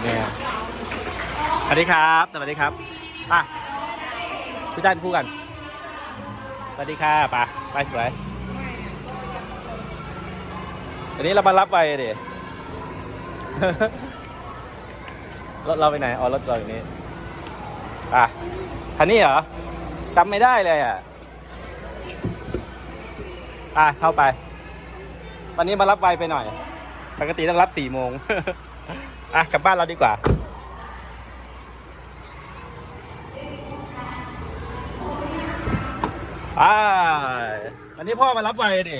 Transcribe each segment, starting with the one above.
ดไงอะสวัสดีครับ สวัสดีครับป่ะพี่จันคู่กัน สวัสดีค่ะป่ะไปสวยวันนี้เรามารับไปดิรถเราไปไหนอ๋อรถเราอยู่นี่อะคันนี้เหรอจำไม่ได้เลยอะอะเข้าไป วันนี้มารับไวไปหน่อย ปกติต้องรับสี่โมง อะกลับบ้านเราดีกว่า อ่า วันนี้พ่อมารับไวดิ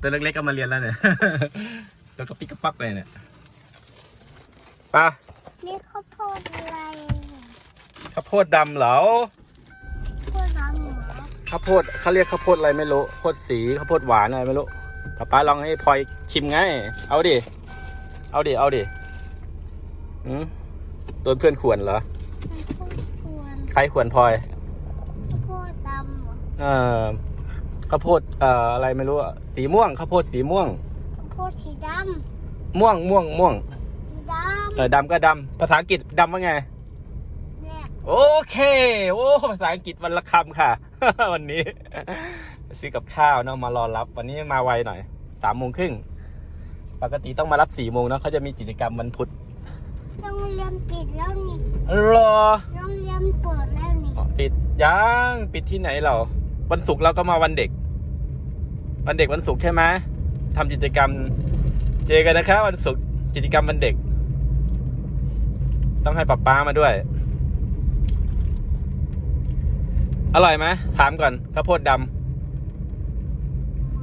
ตัวเล็กๆก็มาเรียนแล้วเนี่ยตัวกระปิกกระปักเลยเนี่ยไป่ะนี่ข้าวโพดอะไรข้าวโพดดำเหรอ ข้าวโพดน้ำหมูข้าวโพดเขาเรียกข้าวโพดอะไรไม่รู้ ข้าวโพดสีข้าวโพดหวานอะไรไม่รู้ป้าป้าลองให้พลอยชิมไง เอาดิ เอาดิ เอาดิอืมโดนเพื่อนขวนเหรอข้าวโพดกวนใครขวนพลอย ข้าวโพดดำเหรอเอ่อข้าวโพดเอ่ออะไรไม่รู้อะสีม่วงข้าวโพดสีม่วง ข้าวโพดสีดม่วงม่วงม่วงำสีดเออดำก็ดำภาษาอังกฤษดำว่าไงำเนี่ยโอเค โอ้ภาษาอังกฤษวันละคำค่ะ วันนี้ ซื้อกับข้าวเนาะมารอรับ วันนี้มาไวหน่อยสามโมงครึ่ง ปกติต้องมารับสี่โมงเนาะเขาจะมีกิจกรรมวันพุธโรงเรียนปิดแล้วนี่รอโรงเรียนเปิดแล้วนี่อ๋อปิดยังปิดที่ไหนเราวันศุกร์เราก็มาวันเด็ก วันเด็กวันศุกร์ใช่ไหมทำกิจกรรม เจอกันนะคะวันศุกร์กิจกรรมวันเด็ก ต้องให้ป๊าป้ามาด้วย อร่อยไหมถามก่อนข้าวโพดดำอ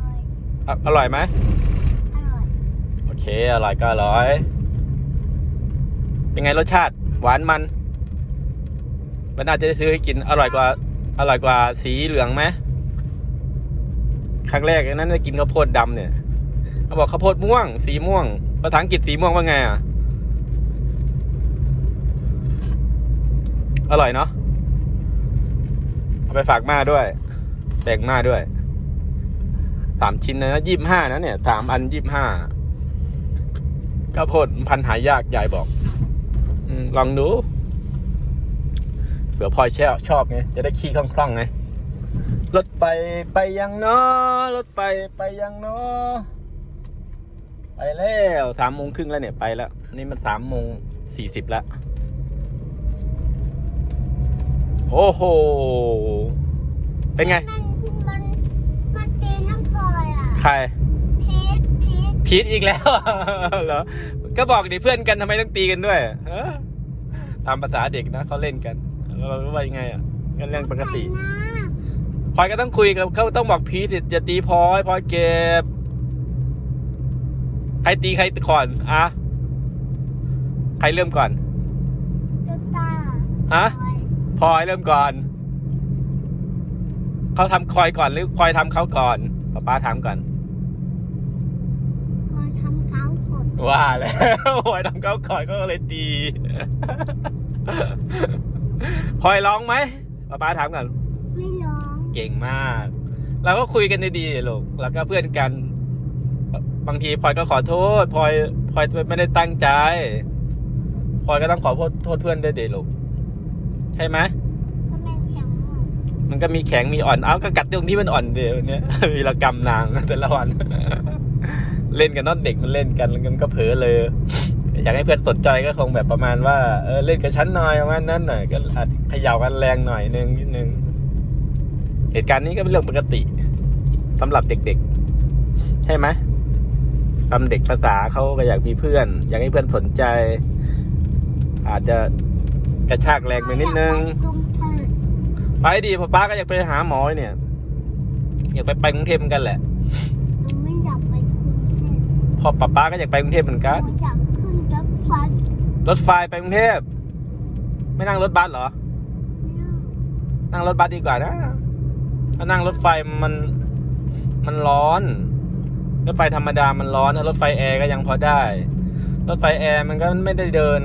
ร่อยอะอร่อยไหมอร่อยโอ เคอร่อยก็อร่อย เป็นไงรสชาติ หวานมันมันน่าจะได้ซื้อให้กินอร่อยกว่า อร่อยกว่าสีเหลืองไหมครั้งแรกนั้นได้กินข้าวโพดดำเนี่ยเขาบอกข้าวโพดม่วง สีม่วงภาษาอังกฤษสีม่วงว่าไงอะอร่อยเนาะเอาไปฝากมาด้วยแบ่งมาด้วยสามชิ้นนะยี่ห้านะเนี่ยสามอันยี่ห้า ข้าวโพดพันธุ์หายากยายบอกอมลองดูเผื่อพลอยแช่ชอบไงจะได้ขี่คล่องๆไงรถไปไปยังเนาะรถไปไปยังเนาะไปแล้วสามโมงครึ่งแล้วเนี่ยไปแล้ว นี่มันสามโมงสี่สิบแล้ว โอ้โห เป็นไง มันมันมันตีน้ำพลอยอะ ใครพีช พีชพีทอีกแล้ว เหรอ ก็บอกดิเพื่อนกันทำไมต้องตีกันด้วยเออตามภาษาเด็กนะเขาเล่นกันเรารู้ว่ายังไงอะกันเรื่องปกติใครนะพลอยก็ต้องคุยกับเขาต้องบอกพีทอย่าตีพลอยพลอยเก็บใครตีใครก่อนอะใครเริ่มก่อนตุ๊กตาฮะพลอยพลอยเริ่มก่อนเขาทำคอยก่อนหรือคอยทำเขาก่อนป้าป้าถามก่อนพล อยทำเขากดว่าแล้วพลอยทำเขาก่อนก็เลยตีพลอยร้องไหมป้าป้าถามก่อนไม่ร้องเก่งมาก เราก็คุยกันดีๆลูกแล้วก็เพื่อนกัน บางทีพลอยก็ขอโทษพลอยพลอยไม่ได้ตั้งใจพลอยก็ต้องขอโทษโทษเพื่อนด้วยเดลูกใช่ไหมก็แม่แข็งอะมันก็มีแข็งมีอ่อน เอาก็กัดตรงที่มันอ่อนเดียวเนี้ยวีรกรรมนางแต่ละวัน เล่นกันนอตเด็กมันเล่นกันแล้วมันก็เผลอเลย อยากให้เพื่อนสนใจก็คงแบบประมาณว่าเออเล่นกับฉันหน่อยประมาณนั้นหน่อยก็อาจเขย่ากันแรงหน่อยนึงนิดนึงเหตุการณ์นี้ก็เป็นเรื่องปกติสำหรับเด็กๆใช่ไหมตำเด็กภาษาเขาก็อยากมีเพื่อน อยากให้เพื่อนสนใจ อาจจะกระชากแรงไปนิดนึงอยากไปกรุงไปดีพ่อป้าก็อยากไปหาหมอเนี่ย อยากไปไปกรุงเทพกันแหละ อป้าป้าก็อยากไปกรุงเทพเหมือนหกันนูอยากขึ้นรถไฟรถไฟไปกรุงเทพไม่นั่งรถบัสเหรอ นั่งรถบัสดีกว่านะถ้านั่งรถไฟมันมันร้อน รถไฟธรรมดามันร้อนถ้ารถไฟแอร์ก็ยังพอได้ รถไฟแอร์มันก็ไม่ได้เดิน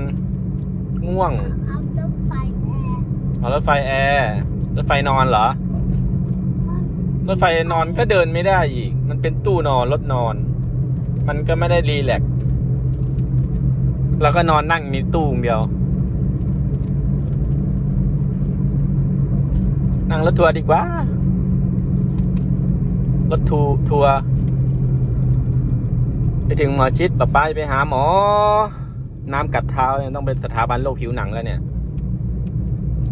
ง่วงเอารถไฟแอร์เอารถไฟแอร์รถไฟนอนเหรอ รถไฟนอนก็เดินไม่ได้อีก มันเป็นตู้นอนรถนอน มันก็ไม่ได้รีแลกแล้วก็นอนนั่งในตู้องเดียว นั่งรถทัวร์ดีกว่า รถทูทัวร์ไปถึงหมอชิดป้าป้าจะไปหาหมอ น้ำกัดเท้าเนี่ยต้องเป็นสถาบันโรคผิวหนังแล้วเนี่ย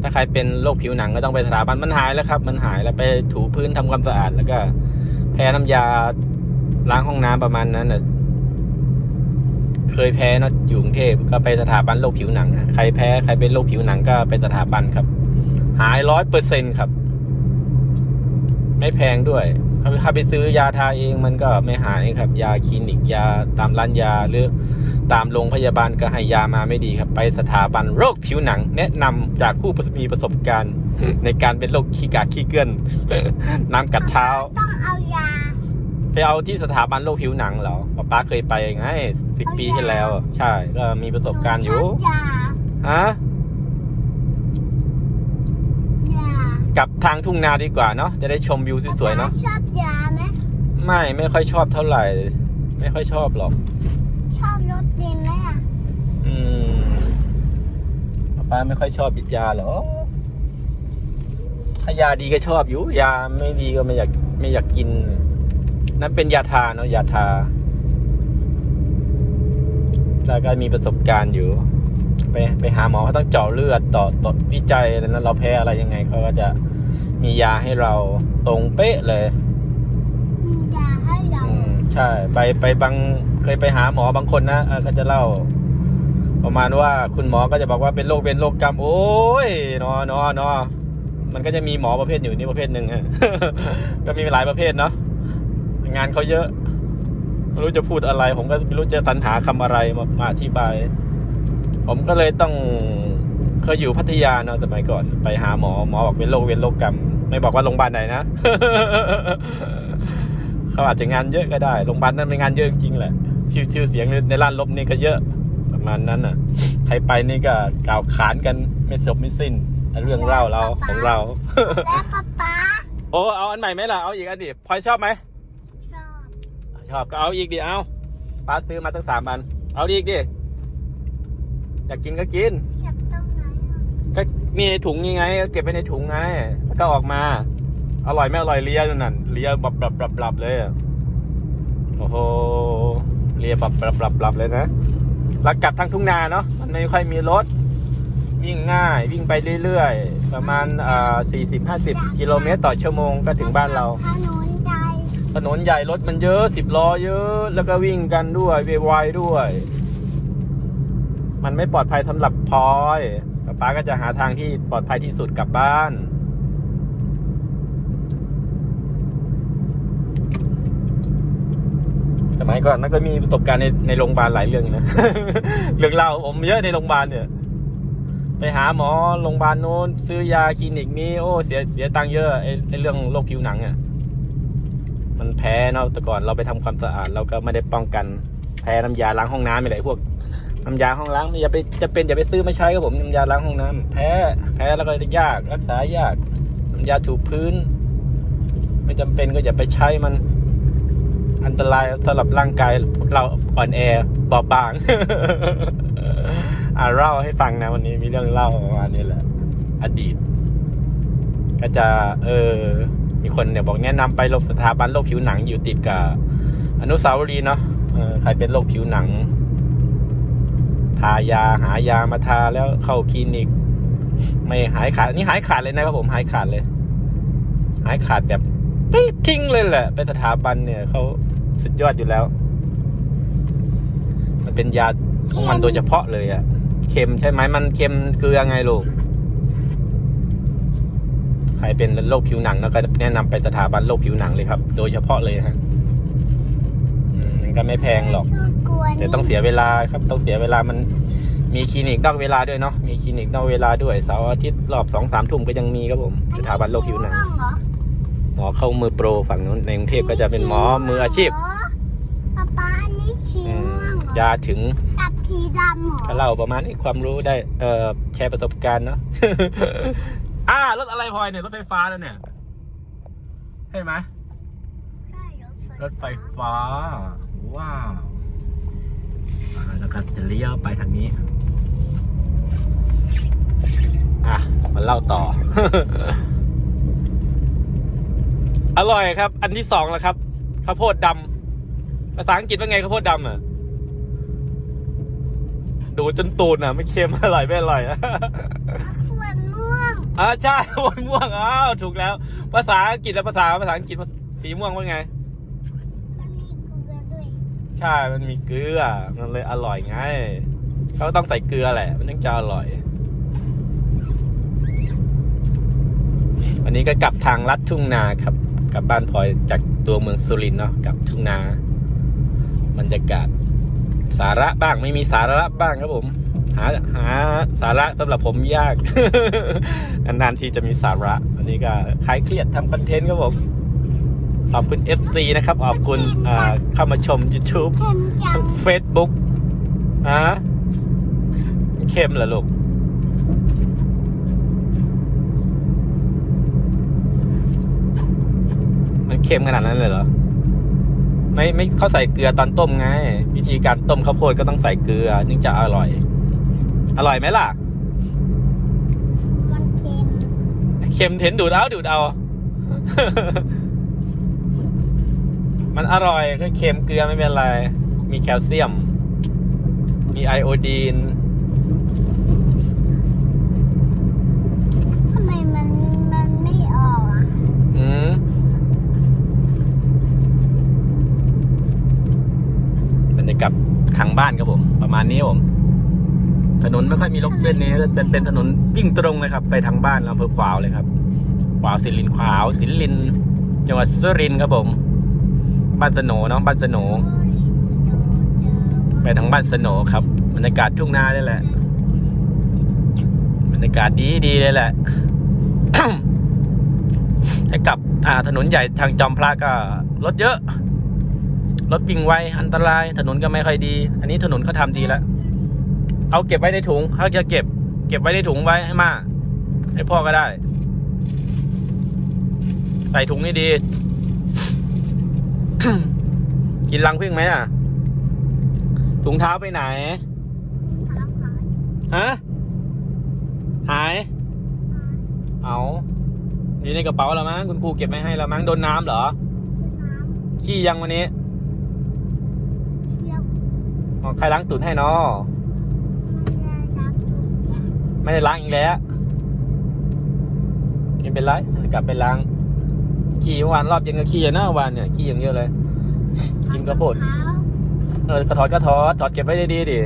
ถ้าใครเป็นโรคผิวหนังก็ต้องไปสถาบันมันหายแล้วครับ มันหายแล้วไปถูพื้นทำความสะอาดแล้วก็แพ้น้ำยา ล้างห้องน้ำประมาณนั้นนะเคยแพ้เนะอยู่กรุงเทพก็ไปสถาบันโรคผิวหนังฮะใครแพ้ใครเป็นโรคผิวหนังก็ไปสถาบันครับ หายร้อยเปอร์เซ็นครับ ไม่แพงด้วยถ้าไปซื้อยาทาเองมันก็ไม่หายครับ ยาคลินิกยาตามร้านยาหรือตามโรงพยาบาลก็ให้ยามาไม่ดีครับ ไปสถาบันโรคผิวหนัง แนะนำจากผู้มีประสบการณ์ ในการเป็นโรคขี้กากขี้เกื้อนน้ำกัดเท้า ต้องเอายา ไปเอาที่สถาบันโรคผิวหนังเหรอป๊าป๊าเคยไปไงสิบปีที่แล้ว ใช่ ก็มีประสบการณ์อยู่ชบยาฮะยากลับทางทุ่งนาดีกว่าเนาะจะได้ชมวิวสวยๆเนาะชอบยาไหมไม่ไม่ค่อยชอบเท่าไหร่ ไม่ค่อยชอบหรอก ชอบรถดีไหมอะอืมป๊าป๊าไม่ค่อยชอบยาหรอถ้ายาดีก็ชอบอยู่ ยาไม่ดีก็ไม่อยากไม่อยากกิน นั่นเป็นยาทาเนาะยาทาแล้วก็มีประสบการณ์อยู่ ไปไปหาหมอเขาต้องเจาะเลือดต่อต่อวิจัยแล้วเราแพ้อะไรยังไงเขาก็จะมียาให้เราตรงเป๊ะเลยมียาให้เราอืมใช่ ไปไปบางเคยไปหาหมอบางคนนะเออเขาจะเล่า ประมาณว่าคุณหมอก็จะบอกว่าเป็นโรคเป็นโรคกรรม โอ้ยนอนอนอมันก็จะมีหมอประเภทอยู่นี่ประเภทหนึ่งฮะ ก็มีหลายประเภทเนาะ งานเขาเยอะไม่รู้จะพูดอะไร ผมก็ไม่รู้จะสรรหาคำอะไรมามาอธิบาย ผมก็เลยต้องเคยอยู่พัทยาเนาะสมัยก่อน ไปหาหมอหมอบอกเป็นโรคเวรโรคกรรม ไม่บอกว่าโรงพยาบาลไหนนะเขาอาจจะงานเยอะก็ได้โรงพยาบาลนั้นเป็นงานเยอะจริงๆแหละชื่อชื่อเสียงในร้านลบนี่ก็เยอะประมาณนั้นอะ ใครไปนี่ก็กล่าวขานกันไม่จบไม่สิ้นเรื่องเล่าเราของเราแล้วป๊าป๊าโอ้เอาอันใหม่ไหมล่ะเอาอีกอันดิพลอยชอบไหมชอบ ชอบก็เอาอีกดิเอาป้าซื้อมาตั้งสามอัน เอาอีกดิอยากกินก็กินเก็บตรงไหนอะก็มีในถุงยังไงก็เก็บไปในถุงไงแล้วก็ออกมา อร่อยไม่อร่อยเลียนั่นเลียบับบับบับบับเลยอะโอ้โหเลียบับบับบับบับเลยนะแล้วกลับทางทุ่งนาเนาะมันไม่ค่อยมีรถ วิ่งง่าย วิ่งไปเรื่อยๆ ประมาณอ่าสี่สิบห้าสิบกิโลเมตรต่อชั่วโมงก็ถึงบ้านเรา ถนนใจ ถนนใหญ่รถมันเยอะสิบล้อเยอะ แล้วก็วิ่งกันด้วยไวด้วย มันไม่ปลอดภัยสำหรับพลอยป๊าก็จะหาทางที่ปลอดภัยที่สุดกลับบ้านสมัยก่อนมันก็มีประสบการณ์ในในโรงพยาบาลหลายเรื่องนะ เรื่องเล่าผมเยอะในโรงพยาบาลเนี่ย ไปหาหมอโรงพยาบาลโน้น ซื้อยาคลินิกนี้ โอ้ เสียเสียตังค์เยอะไอไอเรื่องโรคผิวหนังอะ มันแพ้เนาะแต่ก่อนเราไปทำความสะอาดเราก็ไม่ได้ป้องกันแพ้น้ำยาล้างห้องน้ำอะไรพวกน้ำยาห้องล้างอย่าไปจะเป็นอย่าไปซื้อไมาใช้ครับผมน้ำยาล้างห้องน้ำแพ้แพ้แล้วก็ยากรักษายากน้ำยาถูพื้น ไม่จำเป็นก็อย่าไปใช้มัน อันตรายสำหรับร่างกายเราอ่อนแอบอบบางอ่าเล่าให้ฟังนะวันนี้มีเรื่องเล่าประมาณนี้แหละ อดีต ก็จะ เออ มีคนเนี่ยบอกแนะนำไปโรงสถาบันโรคผิวหนังอยู่ติดกับอนุสาวรีย์เนาะใครเป็นโรคผิวหนัง ทายาหายามาทาแล้วเข้าคลินิก ไม่หายขาดนี่หายขาดเลยนะครับผมหายขาดเลย หายขาดแบบไม่ทิ้งเลยแหละ ไปสถาบันเนี่ยเขาสุดยอดอยู่แล้ว มันเป็นยาของมันโดยเฉพาะเลยอะเค็มใช่ไหมมันเค็มเกลือไงลูก ใครเป็นโรคผิวหนังแล้วก็แนะนำไปสถาบันโรคผิวหนังเลยครับ โดยเฉพาะเลยฮะอืมมันก็ไม่แพงหรอกกลัวแต่ต้องเสียเวลาครับ ต้องเสียเวลามันมีคลินิกนอกเวลาด้วยเนาะมีคลินิกนอกเวลาด้วยเสาร์อาทิตย์รอบสองสามทุ่มก็ยังมีครับผมสถาบันโรคผิวหนังอัสีม่วเหรอหมอเข้ามือโปรฝั่งนู้นในกรุงเทพก็จะเป็นหมอมืออาชีพป๊าป๊าอันนี้สีอืมม่วงเหรอยาถึงกับสีดำเหรอก็เล่าประมาณนี้ความรู้ได้เอ่อแชร์ประสบการณ์เนาะ อ่ารถอะไรพลอยเนี่ยรถไฟฟ้าแล้วเนี่ยใช่ไหมใช่รถไฟฟ้า ว้าวอ่าแล้วก็ครับจะเลี้ยวไปทางนี้ อะมาเล่าต่อ อร่อยครับ อันที่สองแล้วครับข้าวโพดดำภาษาอังกฤษว่าไงข้าวโพดดำอะดูจนตูนอะ ไม่เค็มอร่อยไม่อร่อยอะขวดม่วง อ่าใช่บนม่วงอ้าวถูกแล้ว ภาษาอังกฤษและภาษาภาษาอังกฤษสีม่วงว่าไง มันมีเกลือด้วยใช่ มันมีเกลือ มันเลยอร่อยไง เขาต้องใส่เกลือแหละ มันถึงจะอร่อย วันนี้ก็กลับทางลัดทุ่งนาครับ กลับบ้านพลอยจากตัวเมืองสุรินทร์เนาะ กลับทุ่งนา บรรยากาศ สาระบ้างไม่มีสาระบ้างครับผม หาหาสาระสำหรับผมยาก นานๆทีจะมีสาระวันนี้ก็คลายเครียดทำคอนเทนต์ครับผมขอบคุณ FC นะครับ ขอบคุณอ่าเข้ามาชม YouTube เค็มจัง Facebook อะเค็มเหรอลูก มันเค็มขนาดนั้นเลยเหรอ ไม่ไม่เขาใส่เกลือตอนต้มไง วิธีการต้มข้าวโพดก็ต้องใส่เกลือถึงจะอร่อย อร่อยไหมล่ะ มันเค็มเค็มเห็นดูดเอาดูดเอา มันอร่อยก็เค็มเกลือไม่เป็นไร มีแคลเซียม มีไอโอดีน ทำไมมันมันไม่ออกอะอืม บรรยากาศทางบ้านครับผม ประมาณนี้ครับผม ถนนไม่ค่อยมีรถเส้นนี้เป็นเป็นถนนวิ่งตรงเลยครับ ไปทางบ้านอำเภอขวาวเลยครับ ขวาวสิรินขวาวสิรินจังหวัดสุรินทร์ครับผมบ้านสโหนเนาะบ้านสโหนไปทางบ้านสโหนครับบรรยากาศทุ่งนาได้แหละบรรยากาศดีดีเลยแหละถ้ากลับอ่าถนนใหญ่ทางจอมพระก็รถเยอะรถวิ่งไวอันตราย ถนนก็ไม่ค่อยดี อันนี้ถนนเขาทำดีแล้ว เอาเก็บไว้ในถุงเขาจะเก็บ เก็บไว้ในถุงไว้ให้มาให้พ่อก็ได้ ใส่ถุงให้ดี กินรังพึ่งไหมอะ ถุงเท้าไปไหนถามหาฮะหาย เอาอยู่ในกระเป๋าแล้วมั้งคุณครูเก็บไม่ให้แล้วมั้งโดนน้ำเหรอน้ำขี้ยังวันนี้เคี่ยวอ๋อใครล้างตุนให้เนาะ มันจะรักถูกจ้ะ ไม่ได้ล้างอีกแล้วไม่เป็นไรกลับไปล้าง ขี้เมื่อวานรอบเย็นก็ขี้อะนะเมื่อวานเนี่ยขี้อย่างเยอะเลย กินข้าวโพดเออกระถอดกระถอดถอดเก็บไว้ดีๆดิ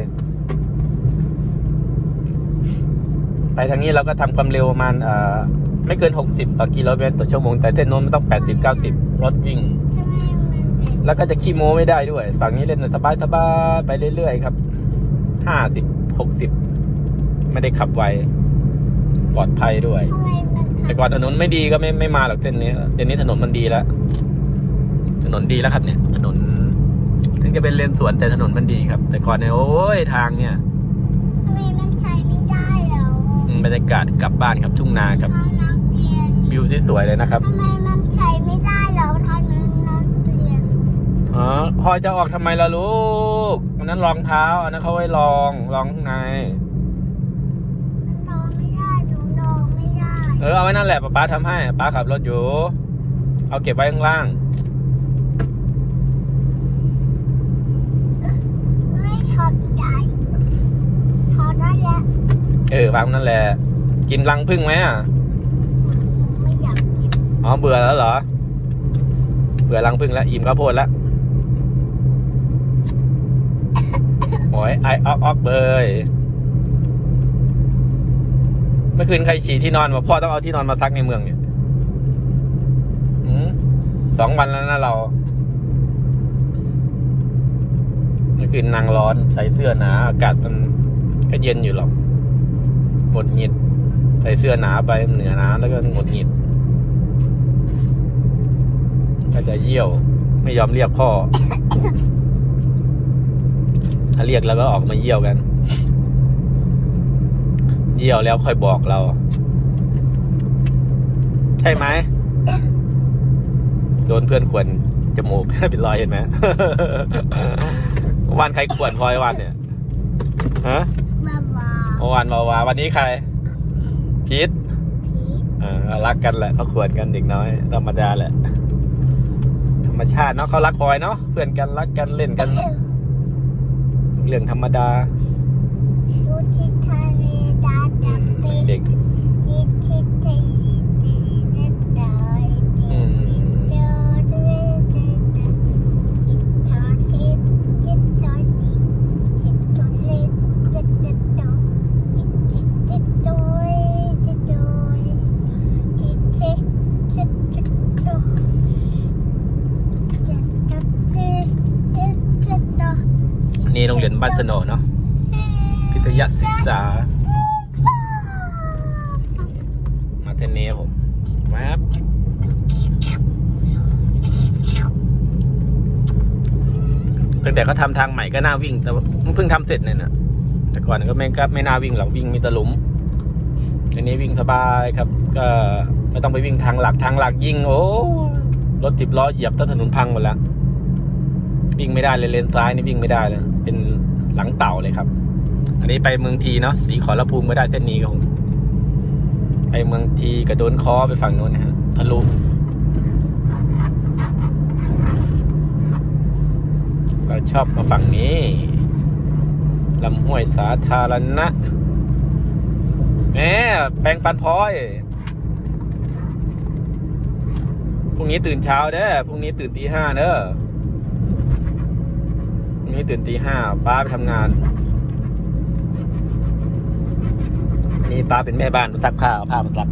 ไปทางนี้เราก็ทำความเร็วประมาณเอ่อไม่เกิน 60 ต่อกิโลเมตรต่อชั่วโมง แต่เส้นโน้นมันต้อง 80 90 รถวิ่งทำไมมันเป็นแล้วก็จะขี้โม้ไม่ได้ด้วย ฝั่งนี้เล่นสบายสบายไปเรื่อยๆครับ 50 60 ไม่ได้ขับไว ปลอดภัยด้วย ทำไมมันแต่ก่อนถนนไม่ดีก็ไม่ไม่มาหรอกเส้นนี้เดี๋ยวนี้ถนนมันดีแล้ว ถนนดีแล้วครับเนี่ย ถนน ถึงจะเป็นเลนสวนแต่ถนนมันดีครับ แต่ก่อนเนี่ยโอ้ยทางเนี่ยทำไมมันใช้ไม่ได้แล้วอืมบรรยากาศกลับบ้านครับทุ่งนาครับทางนักเรียนวิวสวยๆเลยนะครับทำไมมันใช้ไม่ได้แล้วทางนักเรียนอ๋อพลอยจะออกทำไมล่ะลูกอันนั้นรองเท้าอันนั้นเขาไว้รองรองข้างในมันนอนไม่ได้ดูนอนไม่ได้ เออเอาไว้นั่นแหละป๊าป๊าทำให้ป๊าขับรถอยู่ เอาเก็บไว้ข้างล่าง ไม่ถอดไม่ได้ถอดได้แล้วเออวางนั่นแหละ กินรังพึ่งไหมอะไม่อยากกินอ๋อเบื่อแล้วเหรอ เบื่อรังพึ่งแล้วอิ่มข้าวโพดแล้วโอ้ยไอออกออกเบย เมื่อคืนใครฉี่ที่นอนบอกพ่อต้องเอาที่นอนมาซักในเมืองเนี่ยสองวันแล้วนะเรา เมื่อคืนนางร้อนใส่เสื้อหนาอากาศมันก็เย็นอยู่หรอกหงดหงิด ใส่เสื้อหนาไปเหนือน้ำแล้วก็หงดหงิดก็จะเยี่ยว ไม่ยอมเรียกพ่อ ถ้าเรียกแล้วก็ออกมาเยี่ยวกัน เยี่ยวแล้วค่อยบอกเรา ใช่ไหมโดนเพื่อนขวนจมูกเป็นรอยเห็นไหมวันใครขวนพลอยวันเนี่ยฮะบ้าบ้าเมื่อวานวาวาวันนี้ใครพีทผีเออรักกันแหละเขาขวนกันเด็กน้อยธรรมดาแหละ ธรรมชาติเนาะเขารักพลอยเนาะเพื่อนกันรักกันเล่นกัน เรื่องธรรมดาดูที่ทะเลตาจะเป็น เด็กนี่โรงเรียนบ้านสโนเนาะพิทยาศึกษา มาเทนเนียผมแมป ตั้งแต่เขาทำทางใหม่ก็น่าวิ่ง แต่เพิ่งทำเสร็จเนี่ยนะแต่ก่อนก็ไม่ก็ไม่น่าวิ่งหรอกวิ่งมีตะลุมอันนี้วิ่งสบายครับ ก็ไม่ต้องไปวิ่งทางหลักทางหลักยิ่งโอ้รถติบล้อเหยียบต้นถนนพังหมดแล้ววิ่งไม่ได้เลยเลนซ้ายนี่วิ่งไม่ได้เลยเป็นหลังเต่าเลยครับ อันนี้ไปเมืองทีเนาะสีขอรภูมิไม่ได้เส้นนี้ครับผมไปเมืองทีกระโดนคอไปฝั่งโน้นนะฮะทะลุ เราชอบมาฝั่งนี้ลำห้วยสาธารณะแหมแปลงฟันพลอยพรุ่งนี้ตื่นเช้าเด้อพรุ่งนี้ตื่นตีห้าเด้อพรุ่งนี้ตื่นตีห้าป้าไปทำงานนี่ป้าเป็นแม่บ้านมาซักผ้าเอาผ้ามาซัก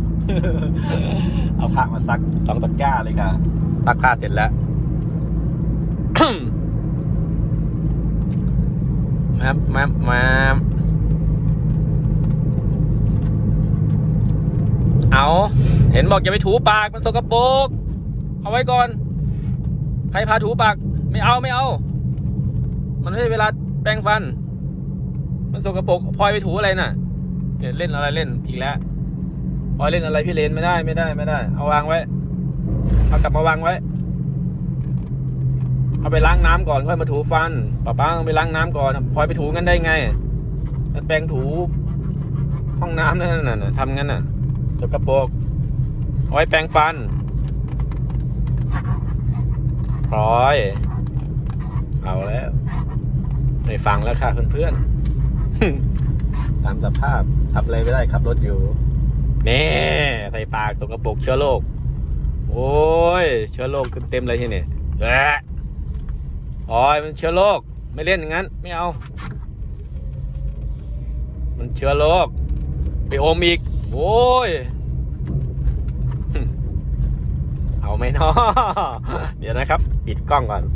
เอาผ้ามาซักสองตะกร้าเลยค่ะซักผ้าเสร็จแล้ว มามามาเอา เห็นบอกอย่าไปถูปากมันสกปรกเอาไว้ก่อน ใครพาถูปาก ไม่เอาไม่เอา มันไม่ใช่เวลาแปรงฟัน มันสกปรกพลอยไปถูอะไรน่ะเนี่ยเล่นอะไรเล่นอีกแล้วพลอยเล่นอะไรพี่เลนไม่ได้ไม่ได้ไม่ได้ เอาวางไว้ เอากลับมาวางไว้ เอาไปล้างน้ำก่อนค่อยมาถูฟันป้าป้าต้องไปล้างน้ำก่อนพลอยไปถูงั้นได้ไงมันแปรงถู ห้องน้ำนั่นน่ะทำงั้นน่ะสกปรกเอาไว้แปรงฟันพลอย เอาแล้วไม่ฟังแล้วค่ะเพื่อนๆตามสภาพทำอะไรไม่ได้ขับรถอยู่แน่ใส่ปากสกปรกเชื้อโรคโอ้ย เชื้อโรคเต็มเลยที่นี่แหะ โอ้ยมันเชื้อโรคไม่เล่นอย่างนั้น ไม่เอา มันเชื้อโรคไปอมอีก โอ้ย เอาไหมเนาะเดี๋ยวนะครับ ปิดกล้องก่อน